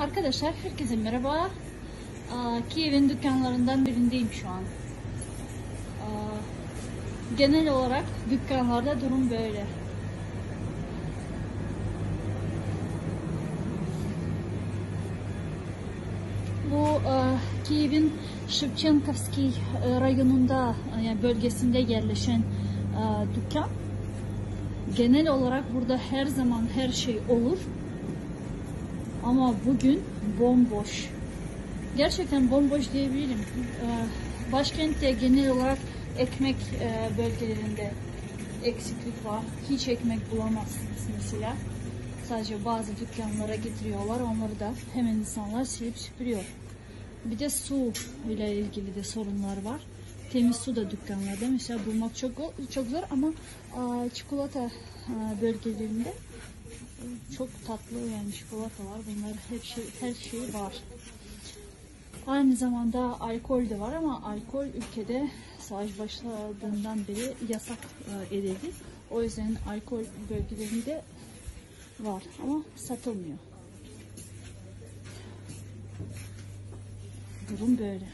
Arkadaşlar herkese merhaba. Kiev'in dükkanlarından birindeyim şu an. Genel olarak dükkanlarda durum böyle. Bu Kiev'in Şevçenkovski rayonunda yani bölgesinde yerleşen dükkan. Genel olarak burada her zaman her şey olur. Ama bugün bomboş. Gerçekten bomboş diyebilirim. Ee, Başkentte genel olarak ekmek e, bölgelerinde eksiklik var. Hiç ekmek bulamazsınız mesela. Sadece bazı dükkanlara getiriyorlar. Onları da hemen insanlar silip süpürüyor. Bir de su ile ilgili de sorunlar var. Temiz su da dükkanlarda mesela bulmak çok çok zor ama aa, çikolata aa, bölgelerinde çok tatlı yani çikolatalar bunlar hep şey, her şey var. Aynı zamanda alkol de var ama alkol ülkede savaş başladığından beri yasak edildi. O yüzden alkol bölgelerinde var ama satılmıyor. Durum böyle.